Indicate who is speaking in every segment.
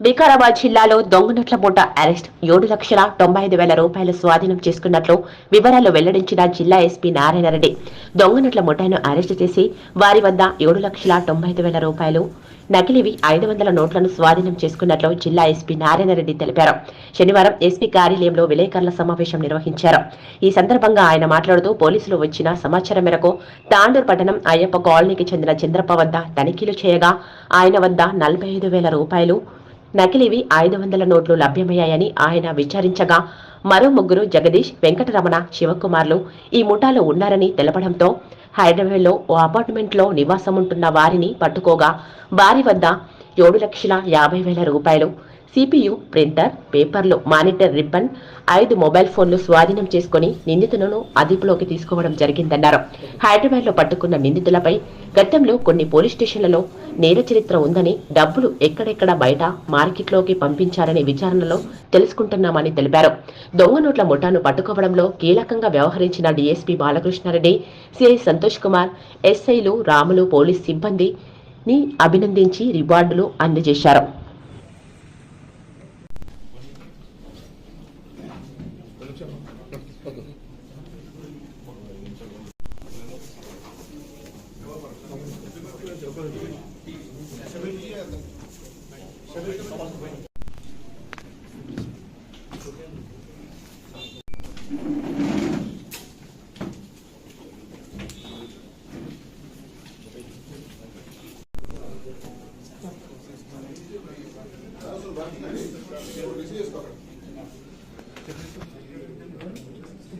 Speaker 1: వికారాబాద్ జిల్లాలో దొంగనోట్ల మూట అరెస్ట్. ఏడు లక్షల తొంభై ఐదు వేల రూపాయలు స్వాధీనం చేసుకున్నట్లు వివరాలు వెల్లడించిన జిల్లా ఎస్పీ నారాయణరెడ్డి. దొంగనోట్ల ముఠాను అరెస్ట్ చేసి వారి వద్ద ఏడు లక్షల తొంభై ఐదు వేల రూపాయలు నకిలీవి ఐదు వందల నోట్లను స్వాధీనం చేసుకున్నట్లు జిల్లా ఎస్పీ నారాయణరెడ్డి తెలిపారు. శనివారం ఎస్పీ కార్యాలయంలో విలేకరుల సమావేశం నిర్వహించారు. ఈ సందర్భంగా ఆయన మాట్లాడుతూ పోలీసులు వచ్చిన సమాచారం మేరకు తాండూర్ పట్టణం అయ్యప్ప కాలనీకి చెందిన చంద్రప్ప వద్ద తనిఖీలు చేయగా ఆయన వద్ద నలభై ఐదు వేల రూపాయలు నకిలీవి ఐదు వందల నోట్లు లభ్యమయ్యాయని ఆయన విచారించగా మరో ముగ్గురు జగదీష్ వెంకటరమణ శివకుమార్లు ఈ ముఠాలో ఉన్నారని తెలపడంతో హైదరాబాద్లో ఓ అపార్ట్మెంట్లో నివాసముంటున్న వారిని పట్టుకోగా వారి వద్ద ఏడు లక్షల యాభై వేల రూపాయలు. సిపియు ప్రింటర్ పేపర్లు మానిటర్ రిబ్బన్ ఐదు మొబైల్ ఫోన్లు స్వాధీనం చేసుకుని నిందితులను అదుపులోకి తీసుకోవడం జరిగిందన్నారు. హైదరాబాద్లో పట్టుకున్న నిందితులపై గతంలో కొన్ని పోలీస్ స్టేషన్లలో నేర చరిత్ర ఉందని డబ్బులు ఎక్కడెక్కడ బయట మార్కెట్లోకి పంపించారనే విచారణలో తెలుసుకుంటున్నామని తెలిపారు. దొంగ నోట్ల ముఠాను పట్టుకోవడంలో కీలకంగా వ్యవహరించిన డీఎస్పీ బాలకృష్ణారెడ్డి సిఐ సంతోష్ కుమార్ ఎస్ఐలు రాములు పోలీస్ సిబ్బంది ని అభినందించి రివార్డులు అందజేశారు.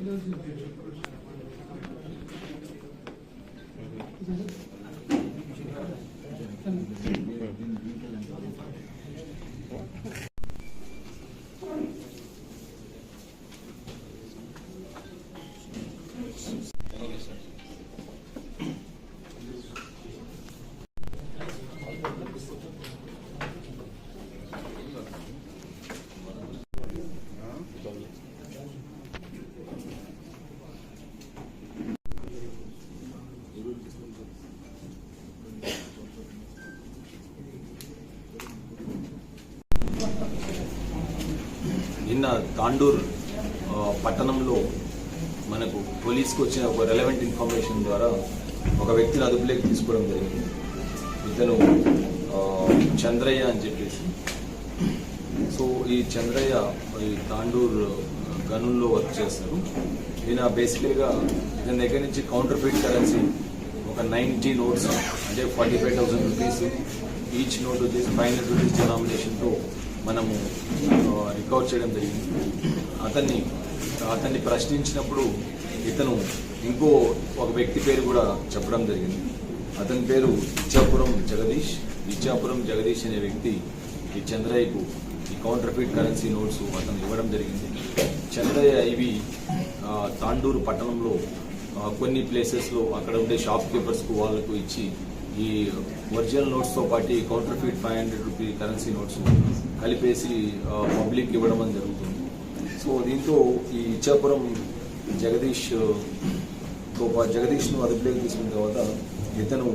Speaker 1: Thank you.
Speaker 2: నిన్న తాండూర్ పట్టణంలో మనకు పోలీస్కి వచ్చిన ఒక రెలవెంట్ ఇన్ఫర్మేషన్ ద్వారా ఒక వ్యక్తిని అదుపులోకి తీసుకోవడం జరిగింది. ఇతను చంద్రయ్య అని చెప్పేసి. సో ఈ చంద్రయ్య ఈ తాండూర్ గనుల్లో వర్క్ చేస్తారు. ఈయన బేసికల్గా ఇతని దగ్గర నుంచి కౌంటర్ ఫీట్ కరెన్సీ ఒక నైంటీ నోట్స్ అంటే forty five thousand rupees each note వచ్చేసి ఫైవ్ హండ్రెడ్ రూపీస్ డినామినేషన్తో మనము రికవర్ చేయడం జరిగింది. అతన్ని అతన్ని ప్రశ్నించినప్పుడు ఇతను ఇంకో ఒక వ్యక్తి పేరు కూడా చెప్పడం జరిగింది. అతని పేరు ఇచ్చాపురం జగదీష్. ఇచ్చాపురం జగదీష్ అనే వ్యక్తి ఈ చంద్రయ్యకు ఈ కౌంటర్ఫీట్ కరెన్సీ నోట్స్ అతను ఇవ్వడం జరిగింది. చంద్రయ్య ఇవి తాండూరు పట్టణంలో కొన్ని ప్లేసెస్లో అక్కడ ఉండే షాప్ కీపర్స్కు వాళ్ళకు ఇచ్చి ఈ ఒరిజినల్ నోట్స్తో పాటు ఈ counterfeit five hundred rupee currency notes కలిపేసి పబ్లిక్ ఇవ్వడం అని జరుగుతుంది. సో దీంతో ఈ ఇచ్చాపురం జగదీష్ జగదీష్ను అదుపులోకి తీసుకున్న తర్వాత ఇతను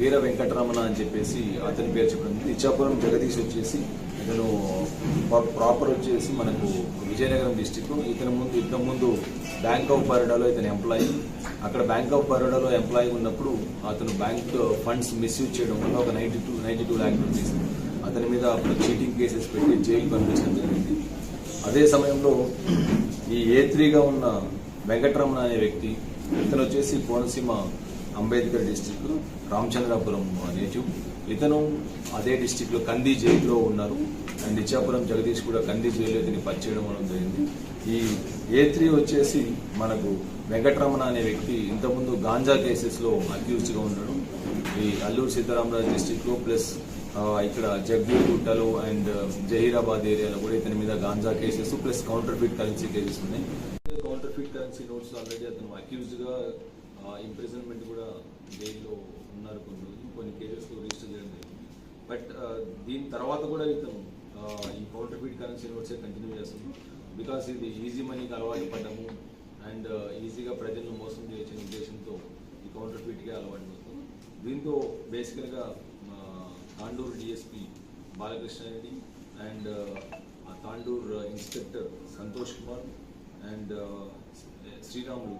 Speaker 2: వీర వెంకటరమణ అని చెప్పేసి అతని పేరు చెప్పడం ఇచ్చాపురం జగదీష్ వచ్చేసి ఇతను ప్రాపర్ వచ్చేసి మనకు విజయనగరం డిస్టిక్ ఇతని ముందు ఇంతకు ముందు బ్యాంక్ ఆఫ్ బరోడాలో ఇతను ఎంప్లాయీ అక్కడ బ్యాంక్ ఆఫ్ బరోడాలో ఎంప్లాయీ ఉన్నప్పుడు అతను బ్యాంక్ ఫండ్స్ మిస్యూజ్ చేయడం వల్ల ఒక ninety two ninety two lakh rupees అతని మీద అప్పుడు చీటింగ్ కేసెస్ పెట్టి జైలు పంపించడం జరిగింది. అదే సమయంలో ఈ ఏ త్రీగా ఉన్న వెంకటరమణ అనే వ్యక్తి ఇతను వచ్చేసి కోనసీమ అంబేద్కర్ డిస్టిక్ రామచంద్రాపురం నేటివ్ ఇతను అదే డిస్టిక్లో కంది జైల్లో ఉన్నారు. అండ్ ఇచ్చాపురం జగదీష్ కూడా కంది జైల్లో ఇతని పరిచయం అవడం జరిగింది. ఈ ఏ త్రీ వచ్చేసి మనకు వెంకటరమణ అనే వ్యక్తి ఇంతకుముందు గాంజా కేసెస్లో లో ఉన్నాడు. ఈ అల్లూరు సీతారామరాజు డిస్టిక్లో ప్లస్ ఇక్కడ ఇక్కడ జగ్గూరుగుట్టలో అండ్ జహీరాబాద్ ఏరియాలో కూడా ఇతని మీద ganja cases plus counterfeit currency cases ఉన్నాయి. Counterfeit currency notes already అతను అక్యూజ్డ్గా ఇంప్రిజన్మెంట్ కూడా జైల్లో ఉన్నారు కొన్ని రోజులు. కొన్ని కేసెస్ రిజిస్టర్ చేయడం జరిగింది. బట్ దీని తర్వాత కూడా ఇతను ఈ కౌంటర్ ఫిట్ కరెన్సీ నోట్సే కంటిన్యూ చేస్తున్నాం బికాస్ ఇది ఈజీ మనీకి అలవాటు పడ్డము అండ్ ఈజీగా ప్రజలను మోసం చేసిన ఉద్దేశంతో ఈ కౌంటర్ ఫిట్కే అలవాటు పడుతుంది. దీంతో బేసికల్గా Tandur DSP Balakrishna Reddy and uh, Tandur uh, inspector Santosh Kumar and uh, Sriramulu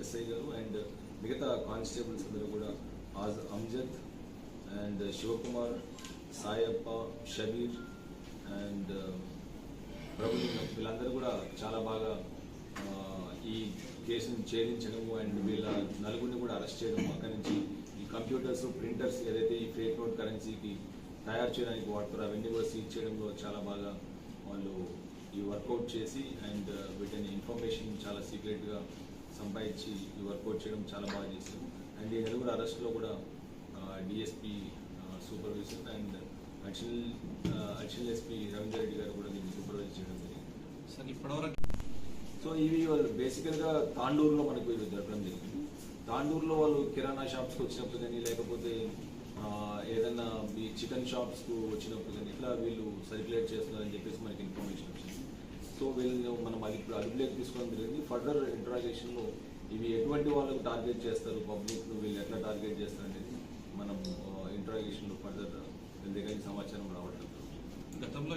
Speaker 2: SI గారు అండ్ మిగతా కానిస్టేబుల్స్ అందరూ కూడా ఆజ్ అమ్జద్ అండ్ శివకుమార్ సాయప్ప షబీర్ అండ్ ప్రభులింగం వీళ్ళందరూ కూడా చాలా బాగా ఈ కేసును ఛేదించడము అండ్ వీళ్ళ నలుగురిని కూడా అరెస్ట్ చేయడం అక్కడి నుంచి కంప్యూటర్స్ ప్రింటర్స్ ఏదైతే ఈ ఫేక్ నోట్ కరెన్సీకి తయారు చేయడానికి వాడతారో అవన్నీ కూడా సీజ్ చేయడంలో చాలా బాగా వాళ్ళు ఈ వర్కౌట్ చేసి అండ్ వీటిని ఇన్ఫర్మేషన్ చాలా సీక్రెట్గా సంపాదించి ఈ వర్కౌట్ చేయడం చాలా బాగా చేశారు. అండ్ ఈ నలుగురు అరెస్ట్లో కూడా DSP supervision and additional additional SP Ravinder Reddy గారు కూడా దీన్ని సూపర్వైజ్ చేయడం జరిగింది.
Speaker 3: సార్ ఇప్పటివరకు
Speaker 2: సో ఇవి బేసికల్గా తాండూరులో మనకు ఇవి జరగడం జరిగింది తాండూరులో వాళ్ళు కిరాణా షాప్స్కి వచ్చినప్పుడు కానీ లేకపోతే ఏదన్నా ఈ చికెన్ షాప్స్కు వచ్చినప్పుడు కానీ ఇట్లా వీళ్ళు సర్క్యులేట్ చేస్తున్నారని చెప్పేసి మనకి ఇన్ఫర్మేషన్ వచ్చింది. సో వీళ్ళని మనం అది ఇప్పుడు అదుపులోకి తీసుకోవడం జరిగింది ఫర్దర్ ఇంట్రాగేషన్లో ఇవి ఎటువంటి వాళ్ళకు టార్గెట్ చేస్తారు? పబ్లిక్ వీళ్ళు ఎట్లా టార్గెట్ చేస్తారు అనేది మనం ఇంట్రాగేషన్లో ఫర్దర్ ఎందుకని దగ్గర సమాచారం రావట్లేదు
Speaker 3: గతంలో